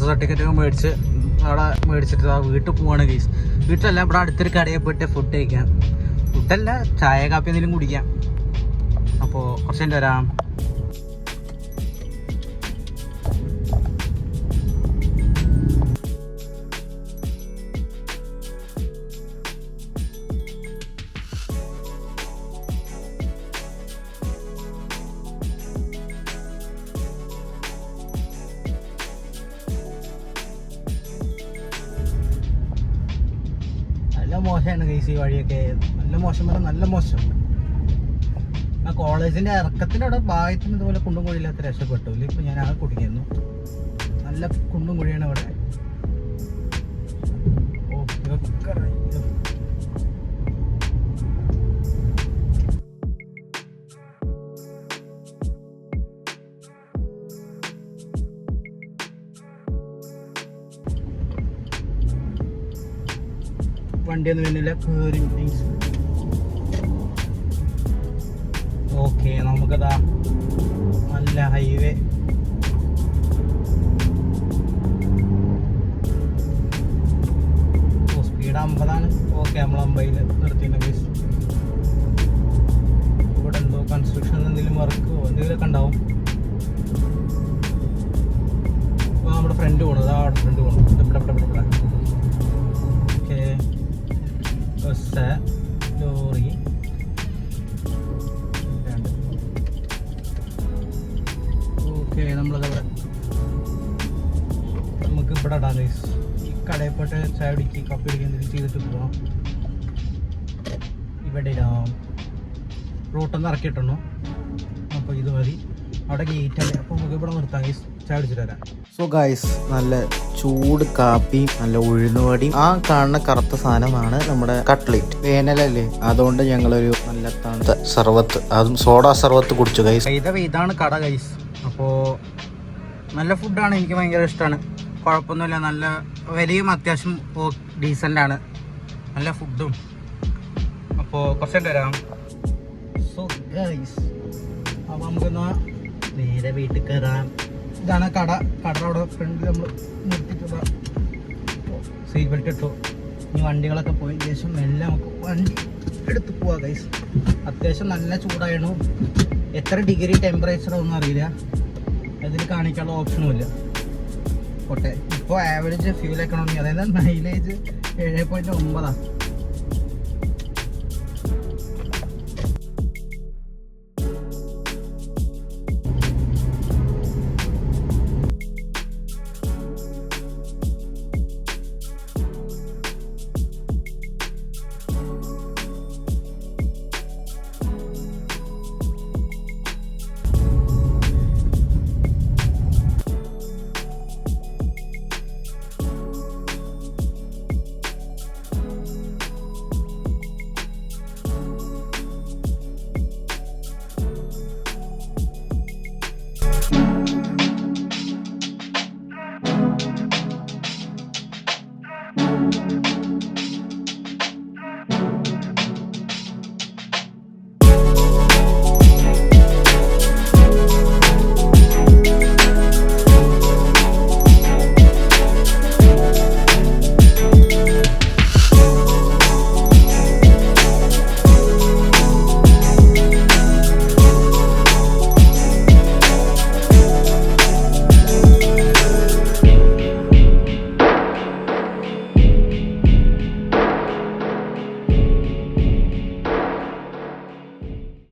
Ticket ഒക്കെ മേടിച്ച് അവിടെ മേടിച്ചിട്ട് ആ വീട്ടിൽ പോവാണ് ഗീസ് വീട്ടിലല്ല ഇവിടെ അടുത്തൊരു കടയിൽ പോയിട്ട് ഫുഡ് കഴിക്കാം. ഫുഡല്ല ചായ കാപ്പി എന്തെങ്കിലും കുടിക്കാം. അപ്പോൾ കുറച്ച് വരാം. മോശമാണ് ഗൈസ് ഈ വഴിയൊക്കെ. നല്ല മോശം പറഞ്ഞാൽ നല്ല മോശം. ആ കോളേജിന്റെ ഇറക്കത്തിന്റെ അവിടെ ഭാഗത്തിന് ഇതുപോലെ കുണ്ടും കുഴിയില്ലാത്ത രക്ഷപ്പെട്ടു. ഇപ്പൊ ഞാൻ ആ കുടിക്കുന്നു നല്ല കുണ്ടും കുഴിയാണ് ഇവിടെ ഓ ഇതൊക്കെ വണ്ടിയൊന്നും വരുന്നില്ല. ഓക്കെ നമുക്കതാ നല്ല ഹൈവേ സ്പീഡ് അമ്പതാണ്. ഓക്കെ നമ്മൾ അമ്പതിൽ നിർത്തിയിട്ട് ഗൈസ് ഇവിടെ എന്തോ കൺസ്ട്രക്ഷൻ എന്തെങ്കിലും വർക്കോ എന്തെങ്കിലുമൊക്കെ ഉണ്ടാവും. Bus lorry. ഓക്കെ നമ്മളത് അവിടെ. നമുക്ക് ഇവിടെ ഇടാം ഗൈസ് ഈ കടയിൽ പോയിട്ട് ചായ കുടിക്കുക കപ്പി എന്തെങ്കിലും ചെയ്തിട്ട് പോവാം. ഇവിടെ ഇടാം. റൂട്ടൊന്ന് ഇറക്കിയിട്ടുണ്ടോ അപ്പോൾ ഇത് മതി. അവിടെ ഗേറ്റ് അല്ലേ? അപ്പോൾ നമുക്ക് ഇവിടെ നിർത്താം ഗൈസ് സോ ഗൈസ് നല്ല ചൂട് കാപ്പി നല്ല ഉഴുന്നുവടിയും ആ കാണുന്ന കറുത്ത സാധനമാണ് നമ്മുടെ കട്ട്ലേറ്റ്. വേനലല്ലേ? അതുകൊണ്ട് ഞങ്ങളൊരു നല്ല തണുത്ത സർവത്ത് അതും സോഡ സർവത്ത് കുടിച്ചു ഗൈസ് ഇത് ഇതാണ് കട ഗൈസ് അപ്പോ നല്ല ഫുഡാണ് എനിക്ക് ഭയങ്കര ഇഷ്ടമാണ് കുഴപ്പമൊന്നുമില്ല നല്ല വിലയും അത്യാവശ്യം ഡീസന്റ് ആണ്. നല്ല ഫുഡും അപ്പോൾ കുറച്ചുണ്ട് വരാം. സോ ഗൈസ് അപ്പോൾ നമുക്കൊന്ന് നേരെ വീട്ടിൽ കയറാം. ഇതാണ് കട. കട അവിടെ ഫ്രണ്ടിൽ നമ്മൾ നിർത്തിയിട്ടുള്ള സീറ്റ് ബെൽറ്റ് ഇട്ടു. ഇനി വണ്ടികളൊക്കെ പോയി. ശേഷം മെല്ലെ നമുക്ക് വണ്ടി എടുത്ത് പോവാ ഗൈസ് അത്യാവശ്യം നല്ല ചൂടായിരുന്നു. എത്ര ഡിഗ്രി ടെമ്പറേച്ചർ ഒന്നും അറിയില്ല. അതിൽ കാണിക്കാനുള്ള ഓപ്ഷനും ഇല്ല. പോട്ടെ. ഇപ്പോൾ ആവറേജ് ഫ്യൂൽ എക്കണോമി അതായത് മൈലേജ് ഏഴ് പോയിന്റ് ഒമ്പതാണ്